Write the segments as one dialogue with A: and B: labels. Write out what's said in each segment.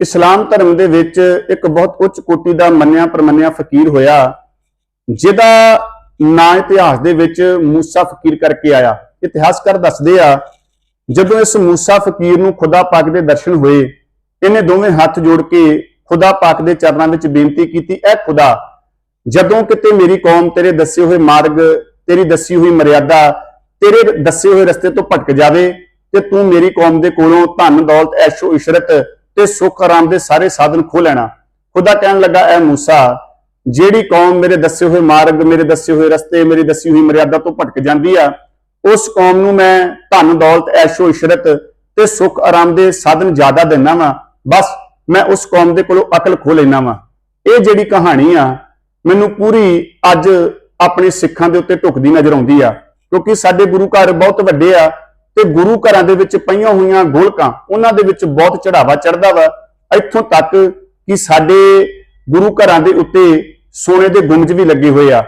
A: ਇਸਲਾਮ ਧਰਮ ਦੇ ਵਿੱਚ ਇੱਕ ਬਹੁਤ ਉੱਚ ਕੋਟੀ ਦਾ ਮੰਨਿਆ ਪ੍ਰਮੰਨਿਆ ਫਕੀਰ ਹੋਇਆ, ਜਿਹਦਾ ਨਾਂ ਇਤਿਹਾਸ ਦੇ ਵਿੱਚ ਮੂਸਾ ਫਕੀਰ ਕਰਕੇ ਆਇਆ। ਇਤਿਹਾਸਕਾਰ ਦੱਸਦੇ ਆ, ਜਦੋਂ ਇਸ ਮੂਸਾ ਫਕੀਰ ਨੂੰ ਖੁਦਾ ਪਾਕ ਦੇ ਦਰਸ਼ਨ ਹੋਏ, ਇਹਨੇ ਦੋਵੇਂ ਹੱਥ ਜੋੜ ਕੇ ਖੁਦਾ ਪਾਕ ਦੇ ਚਰਨਾਂ ਵਿੱਚ ਬੇਨਤੀ ਕੀਤੀ, ਐ ਖੁਦਾ, ਜਦੋਂ ਕਿਤੇ ਮੇਰੀ ਕੌਮ ਤੇਰੇ ਦੱਸੇ ਹੋਏ ਮਾਰਗ, ਤੇਰੀ ਦੱਸੀ ਹੋਈ ਮਰਿਆਦਾ, ਤੇਰੇ ਦੱਸੇ ਹੋਏ ਰਸਤੇ ਤੋਂ ਭਟਕ ਜਾਵੇ, ਤੇ ਤੂੰ ਮੇਰੀ ਕੌਮ ਦੇ ਕੋਲੋਂ ਧਨ, ਦੌਲਤ, ਐਸ਼ੋ, ਇਸ਼ਰਤ ਤੇ ਸੁੱਖ ਆਰਾਮ ਦੇ ਸਾਰੇ ਸਾਧਨ ਖੋ ਲੈਣਾ। ਖੁਦਾ ਕਹਿਣ ਲੱਗਾ, ਐ ਮੂਸਾ, ਜਿਹੜੀ ਕੌਮ ਮੇਰੇ ਦੱਸੇ ਹੋਏ ਮਾਰਗ, ਮੇਰੇ ਦੱਸੇ ਹੋਏ ਰਸਤੇ, ਮੇਰੀ ਦੱਸੀ ਹੋਈ ਮਰਿਆਦਾ ਤੋਂ ਭਟਕ ਜਾਂਦੀ ਆ, ਉਸ ਕੌਮ ਨੂੰ ਮੈਂ ਧਨ, ਦੌਲਤ, ਐਸ਼ੋ, ਇਸ਼ਰਤ ਤੇ ਸੁੱਖ ਆਰਾਮ ਦੇ ਸਾਧਨ ਜ਼ਿਆਦਾ ਦਿੰਨਾ ਵਾਂ। ਬਸ ਮੈਂ ਉਸ ਕੌਮ ਦੇ ਕੋਲੋਂ ਅਕਲ ਖੋ ਲੈਣਾ ਵਾਂ। ਇਹ ਜਿਹੜੀ ਕਹਾਣੀ ਆ, ਮੈਨੂੰ ਪੂਰੀ ਅੱਜ ਆਪਣੇ ਸਿੱਖਾਂ ਦੇ ਉੱਤੇ ਢੁਕਦੀ ਨਜ਼ਰ ਆਉਂਦੀ ਆ, ਕਿਉਂਕਿ ਸਾਡੇ ਗੁਰੂ ਘਰ ਬਹੁਤ ਵੱਡੇ ਆ ਤੇ ਗੁਰੂ ਘਰਾਂ ਦੇ ਵਿੱਚ ਪਈਆਂ ਹੋਈਆਂ ਗੋਲਕਾਂ, ਉਹਨਾਂ ਦੇ ਵਿੱਚ ਬਹੁਤ ਚੜਾਵਾ ਚੜਦਾ ਵਾ। ਇੱਥੋਂ ਤੱਕ ਕਿ ਸਾਡੇ ਗੁਰੂ ਘਰਾਂ ਦੇ ਉੱਤੇ ਸੋਨੇ ਦੇ ਗੁੰਮਜ ਵੀ ਲੱਗੇ ਹੋਏ ਆ।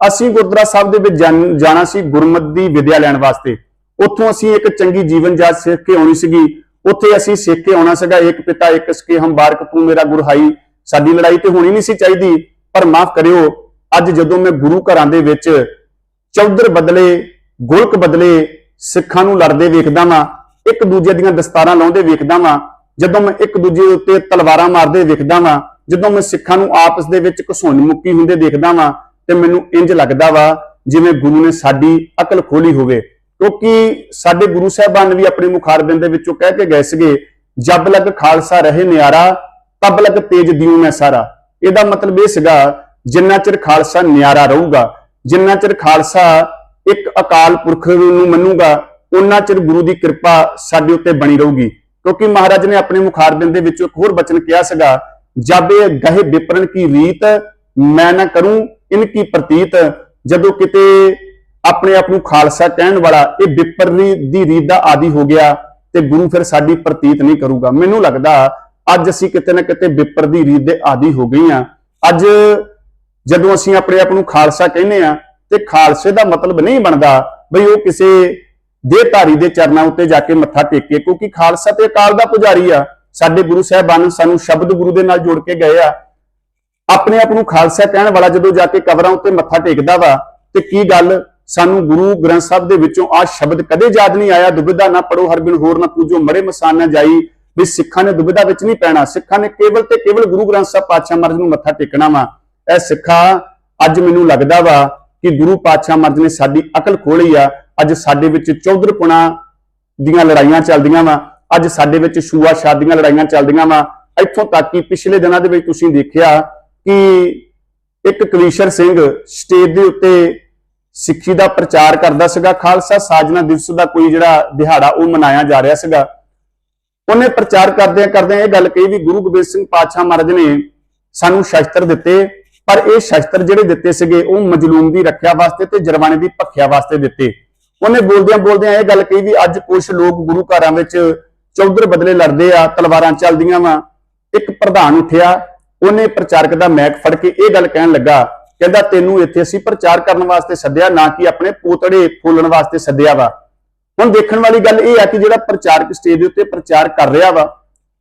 A: ਅਸੀਂ ਗੁਰਦੁਆਰਾ ਸਾਹਿਬ ਦੇ ਵਿੱਚ ਜਾਣਾ ਸੀ ਗੁਰਮਤ ਦੀ ਵਿਦਿਆ ਲੈਣ ਵਾਸਤੇ। ਉੱਥੋਂ ਅਸੀਂ ਇੱਕ ਚੰਗੀ ਜੀਵਨ ਜਾਚ ਸਿੱਖ ਕੇ ਆਉਣੀ ਸੀਗੀ। ਉੱਥੇ ਅਸੀਂ ਸਿੱਖ ਕੇ ਆਉਣਾ ਸੀਗਾ। ਇੱਕ ਪਿਤਾ, ਇੱਕ ਸਕੇ ਹੰਬਾਰਕ ਤੂੰ ਮੇਰਾ ਗੁਰਹਾਈ ਸਾਡੀ ਲੜਾਈ ਤੇ ਹੋਣੀ ਨਹੀਂ ਸੀ ਚਾਹੀਦੀ, ਪਰ ਮਾਫ ਕਰਿਓ, ਅੱਜ ਜਦੋਂ ਮੈਂ ਗੁਰੂ ਘਰਾਂ ਦੇ ਵਿੱਚ ਚੌਧਰ ਬਦਲੇ, ਗੋਲਕ ਬਦਲੇ ਸਿੱਖਾਂ ਨੂੰ ਲੜਦੇ ਵੇਖਦਾ ਵਾਂ, ਇੱਕ ਦੂਜੇ ਦੀਆਂ ਦਸਤਾਰਾਂ ਲਾਉਂਦੇ ਵੇਖਦਾ ਵਾਂ, ਜਦੋਂ ਮੈਂ ਇੱਕ ਦੂਜੇ ਉੱਤੇ ਤਲਵਾਰਾਂ ਮਾਰਦੇ ਵੇਖਦਾ ਵਾਂ, ਜਦੋਂ ਮੈਂ ਸਿੱਖਾਂ ਨੂੰ ਆਪਸ ਦੇ ਵਿੱਚ ਘਸੁੰਨ ਮੁੱਕੀ ਹੁੰਦੇ ਦੇਖਦਾ ਵਾਂ, ਤੇ ਮੈਨੂੰ ਇੰਜ ਲੱਗਦਾ ਵਾ ਜਿਵੇਂ ਗੁਰੂ ਨੇ ਸਾਡੀ ਅਕਲ ਖੋਲੀ ਹੋਵੇ। ਕਿਉਂਕਿ ਸਾਡੇ ਗੁਰੂ ਸਾਹਿਬਾਨ ਵੀ ਆਪਣੇ ਮੁਖਾਰਬਿੰਦ ਦੇ ਵਿੱਚੋਂ ਕਹਿ ਕੇ ਗਏ ਸੀਗੇ, ਜਬ ਲਗ ਖਾਲਸਾ ਰਹੇ ਨਿਆਰਾ, ਤਬ ਲਗ ਤੇਜ ਦਿਉ ਮੈਂ ਸਾਰਾ। ਇਹਦਾ ਮਤਲਬ ਇਹ ਸੀਗਾ, ਜਿੰਨਾ ਚਿਰ ਖਾਲਸਾ ਨਿਆਰਾ ਰਹੂਗਾ, ਜਿੰਨਾ ਚਿਰ ਖਾਲਸਾ ਇੱਕ ਅਕਾਲ ਪੁਰਖ ਨੂੰ ਮੰਨੂਗਾ, ਉਹਨਾਂ ਚਿਰ ਗੁਰੂ ਦੀ ਕਿਰਪਾ ਸਾਡੇ ਉੱਤੇ ਬਣੀ ਰਹੂਗੀ। ਕਿਉਂਕਿ ਮਹਾਰਾਜ ਨੇ ਆਪਣੇ ਮੁਖਾਰਬਿੰਦ ਦੇ ਵਿੱਚੋਂ ਇੱਕ ਹੋਰ ਬਚਨ ਕਿਹਾ ਸੀਗਾ, ਜਬ ਇਹ ਗਹਿ ਵਿਪਰਨ ਕੀ ਰੀਤ, ਮੈਂ ਨਾ ਕਰੂੰ ਇਨਕੀ ਪ੍ਰਤੀਤ। ਜਦੋਂ ਕਿਤੇ ਆਪਣੇ ਆਪ ਨੂੰ ਖਾਲਸਾ ਕਹਿਣ ਵਾਲਾ ਇਹ ਵਿਪਰੀ ਦੀ ਰੀਤ ਦਾ ਆਦੀ ਹੋ ਗਿਆ, ਤੇ ਗੁਰੂ ਫਿਰ ਸਾਡੀ ਪ੍ਰਤੀਤ ਨਹੀਂ ਕਰੂਗਾ। ਮੈਨੂੰ ਲੱਗਦਾ ਅੱਜ ਅਸੀਂ ਕਿਤੇ ਨਾ ਕਿਤੇ ਵਿਪਰ ਦੀ ਰੀਤ ਦੇ ਆਦੀ ਹੋ ਗਏ ਆ ਅੱਜ ਜਦੋਂ ਅਸੀਂ ਆਪਣੇ ਆਪ ਨੂੰ ਖਾਲਸਾ ਕਹਿੰਦੇ ਆ ਤੇ ਖਾਲਸੇ ਦਾ ਮਤਲਬ ਨਹੀਂ ਬਣਦਾ ਬਈ ਉਹ ਕਿਸੇ ਦੇਹਧਾਰੀ ਦੇ ਚਰਨਾਂ ਉੱਤੇ ਜਾ ਕੇ ਮੱਥਾ ਟੇਕੇ ਕਿਉਂਕਿ ਖਾਲਸਾ ਤੇ ਅਕਾਲ ਦਾ ਪੁਜਾਰੀ ਆ। ਸਾਡੇ ਗੁਰੂ ਸਾਹਿਬਾਨ ਸਾਨੂੰ ਸ਼ਬਦ ਗੁਰੂ ਦੇ ਨਾਲ ਜੋੜ ਕੇ ਗਏ ਆ। ਆਪਣੇ ਆਪ ਨੂੰ ਖਾਲਸਾ ਕਹਿਣ ਵਾਲਾ ਜਦੋਂ ਜਾ ਕੇ ਕਬਰਾਂ ਉੱਤੇ ਮੱਥਾ ਟੇਕਦਾ ਵਾ, ਤੇ ਕੀ ਗੱਲ? ਸਾਨੂੰ ਗੁਰੂ ਗ੍ਰੰਥ ਸਾਹਿਬ ਦੇ ਵਿੱਚੋਂ ਆ ਸ਼ਬਦ ਕਦੇ ਯਾਦ ਨਹੀਂ ਆਇਆ, ਦੁਬਿਧਾ ਨਾ ਪੜੋ ਹਰ ਬਿਨ ਹੋਰ ਨਾ ਪੂਜੋ, ਮਰੇ ਮਸਾਨ ਨਾ ਜਾਈ। ਵੀ ਸਿੱਖਾਂ ਨੇ ਦੁਬਿਧਾ ਵਿੱਚ ਨਹੀਂ ਪੈਣਾ। ਸਿੱਖਾਂ ਨੇ ਕੇਵਲ ਤੇ ਕੇਵਲ ਗੁਰੂ ਗ੍ਰੰਥ ਸਾਹਿਬ ਪਾਤਸ਼ਾਹ ਮਹਾਰਾਜ ਨੂੰ ਮੱਥਾ ਟੇਕਣਾ ਵਾ। ਇਹ ਸਿੱਖਾ ਅੱਜ ਮੈਨੂੰ ਲੱਗਦਾ ਵਾ ਕਿ ਗੁਰੂ ਪਾਤਸ਼ਾਹ ਮਹਾਰਾਜ ਨੇ ਸਾਡੀ ਅਕਲ ਖੋਲੀ ਆ। ਅੱਜ ਸਾਡੇ ਵਿੱਚ ਚੌਧਰਪੁਣਾ ਦੀਆਂ ਲੜਾਈਆਂ ਚੱਲਦੀਆਂ ਵਾ। ਅੱਜ ਸਾਡੇ ਵਿੱਚ ਸ਼ੂਆ ਸ਼ਾਦੀਆਂ ਲੜਾਈਆਂ ਚੱਲਦੀਆਂ ਵਾ। ਇੱਥੋਂ ਤੱਕ ਕਿ ਪਿਛਲੇ ਦਿਨਾਂ ਦੇ ਵਿੱਚ ਤੁਸੀਂ ਦੇਖਿਆ ਕਿ ਇੱਕ ਕਵੀਸ਼ਰ ਸਿੰਘ ਸਟੇਜ ਦੇ ਉੱਤੇ ਸਿੱਖੀ ਦਾ ਪ੍ਰਚਾਰ ਕਰਦਾ ਸੀਗਾ। ਖਾਲਸਾ ਸਾਜਨਾ ਦਿਵਸ ਦਾ ਕੋਈ ਜਿਹੜਾ ਦਿਹਾੜਾ ਉਹ ਮਨਾਇਆ ਜਾ ਰਿਹਾ ਸੀਗਾ। ਉਹਨੇ ਪ੍ਰਚਾਰ ਕਰਦਿਆਂ ਕਰਦਿਆਂ ਇਹ ਗੱਲ ਕਹੀ ਵੀ ਗੁਰੂ ਗੋਬਿੰਦ ਸਿੰਘ ਪਾਤਸ਼ਾਹ ਮਹਾਰਾਜ ਨੇ ਸਾਨੂੰ ਸ਼ਸਤਰ ਦਿੱਤੇ। ਪਰ ਇਹ ਸ਼ਸਤਰ ਜਿਹੜੇ ਦਿੱਤੇ ਸੀਗੇ, ਉਹ ਮਜਲੂਮ ਦੀ ਰੱਖਿਆ ਵਾਸਤੇ ਤੇ ਜਰਵਾਣੇ ਦੀ ਭੱਖਿਆ ਵਾਸਤੇ ਦਿੱਤੇ। ਉਹਨੇ ਬੋਲਦਿਆਂ ਬੋਲਦਿਆਂ ਇਹ ਗੱਲ ਕਹੀ ਵੀ ਅੱਜ ਕੁਝ ਲੋਕ ਗੁਰੂ ਘਰਾਂ ਵਿੱਚ ਚੌਧਰ ਬਦਲੇ ਲੜਦੇ ਆ, ਤਲਵਾਰਾਂ ਚੱਲਦੀਆਂ ਵਾ। ਇੱਕ ਪ੍ਰਧਾਨ ਉੱਠਿਆ, ਉਹਨੇ ਪ੍ਰਚਾਰਕ ਦਾ ਮੈਕ ਫੜ ਕੇ ਇਹ ਗੱਲ ਕਹਿਣ ਲੱਗਾ, ਕਹਿੰਦਾ, ਤੈਨੂੰ ਇੱਥੇ ਅਸੀਂ ਪ੍ਰਚਾਰ ਕਰਨ ਵਾਸਤੇ ਸੱਦਿਆ, ਨਾ ਕਿ ਆਪਣੇ ਪੋਤੜੇ ਫੋਲਣ ਵਾਸਤੇ ਸੱਦਿਆ ਵਾ। ਹੁਣ ਦੇਖਣ ਵਾਲੀ ਗੱਲ ਇਹ ਆ ਕਿ ਜਿਹੜਾ ਪ੍ਰਚਾਰਕ ਸਟੇਜ ਦੇ ਉੱਤੇ ਪ੍ਰਚਾਰ ਕਰ ਰਿਹਾ ਵਾ,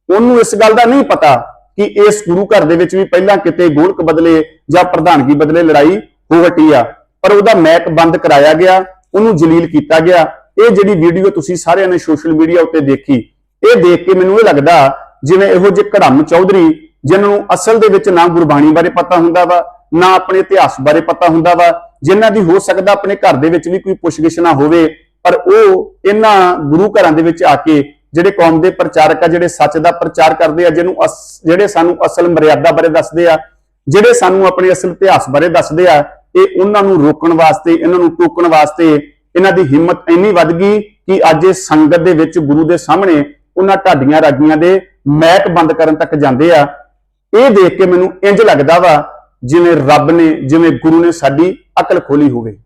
A: ਉਹਨੂੰ ਇਸ ਗੱਲ ਦਾ ਨਹੀਂ ਪਤਾ ਕਿ ਇਸ ਗੁਰੂ ਘਰ ਦੇ ਵਿੱਚ ਵੀ ਪਹਿਲਾਂ ਕਿਤੇ ਗੋਲਕ ਬਦਲੇ ਜਾਂ ਪ੍ਰਧਾਨਗੀ ਬਦਲੇ ਲੜਾਈ ਹੋ ਹਟੀ ਆ, ਪਰ ਉਹਦਾ ਮੈਕ ਬੰਦ ਕਰਾਇਆ ਗਿਆ, ਉਹਨੂੰ ਜਲੀਲ ਕੀਤਾ ਗਿਆ। ਇਹ ਜਿਹੜੀ ਵੀਡੀਓ ਤੁਸੀਂ ਸਾਰਿਆਂ ਨੇ ਸੋਸ਼ਲ ਮੀਡੀਆ ਉੱਤੇ ਦੇਖੀ, ਇਹ ਦੇਖ ਕੇ ਮੈਨੂੰ ਇਹ ਲੱਗਦਾ ਜਿਵੇਂ ਇਹੋ ਜਿਹੇ ਘੜਮ ਚੌਧਰੀ ਜਿਨ੍ਹਾਂ ਨੂੰ ਅਸਲ ਦੇ ਵਿੱਚ ਨਾ ਗੁਰਬਾਣੀ ਬਾਰੇ ਪਤਾ ਹੁੰਦਾ ਵਾ, ਨਾ ਆਪਣੇ ਇਤਿਹਾਸ ਬਾਰੇ ਪਤਾ ਹੁੰਦਾ ਵਾ, ਜਿਨ੍ਹਾਂ ਦੀ ਹੋ ਸਕਦਾ ਆਪਣੇ ਘਰ ਦੇ ਵਿੱਚ ਵੀ ਕੋਈ ਪੁੱਛਗਿਛ ਨਾ ਹੋਵੇ, ਪਰ ਉਹ ਇਹਨਾਂ ਗੁਰੂ ਘਰਾਂ ਦੇ ਵਿੱਚ ਆ ਕੇ ਜਿਹੜੇ ਕੌਮ ਦੇ ਪ੍ਰਚਾਰਕ ਆ, ਜਿਹੜੇ ਸੱਚ ਦਾ ਪ੍ਰਚਾਰ ਕਰਦੇ ਆ, ਜਿਹਨੂੰ ਅਸ- ਜਿਹੜੇ ਸਾਨੂੰ ਅਸਲ ਮਰਿਆਦਾ ਬਾਰੇ ਦੱਸਦੇ ਆ, ਜਿਹੜੇ ਸਾਨੂੰ ਆਪਣੇ ਅਸਲ ਇਤਿਹਾਸ ਬਾਰੇ ਦੱਸਦੇ ਆ, ਇਹ ਉਹਨਾਂ ਨੂੰ ਰੋਕਣ ਵਾਸਤੇ, ਇਹਨਾਂ ਨੂੰ ਟੋਕਣ ਵਾਸਤੇ ਇਹਨਾਂ ਦੀ ਹਿੰਮਤ ਇੰਨੀ ਵੱਧ ਗਈ ਕਿ ਅੱਜ ਇਹ ਸੰਗਤ ਦੇ ਵਿੱਚ ਗੁਰੂ ਦੇ ਸਾਹਮਣੇ ਉਹਨਾਂ ਢਾਡੀਆਂ ਰਾਗੀਆਂ ਦੇ ਮੈਕ ਬੰਦ ਕਰਨ ਤੱਕ ਜਾਂਦੇ ਆ। ਇਹ ਦੇਖ ਕੇ ਮੈਨੂੰ ਇੰਜ ਲੱਗਦਾ ਵਾ, ਜਿਵੇਂ ਰੱਬ ਨੇ, ਜਿਵੇਂ ਗੁਰੂ ਨੇ ਸਾਡੀ ਅਕਲ ਖੋਲੀ ਹੋਵੇ।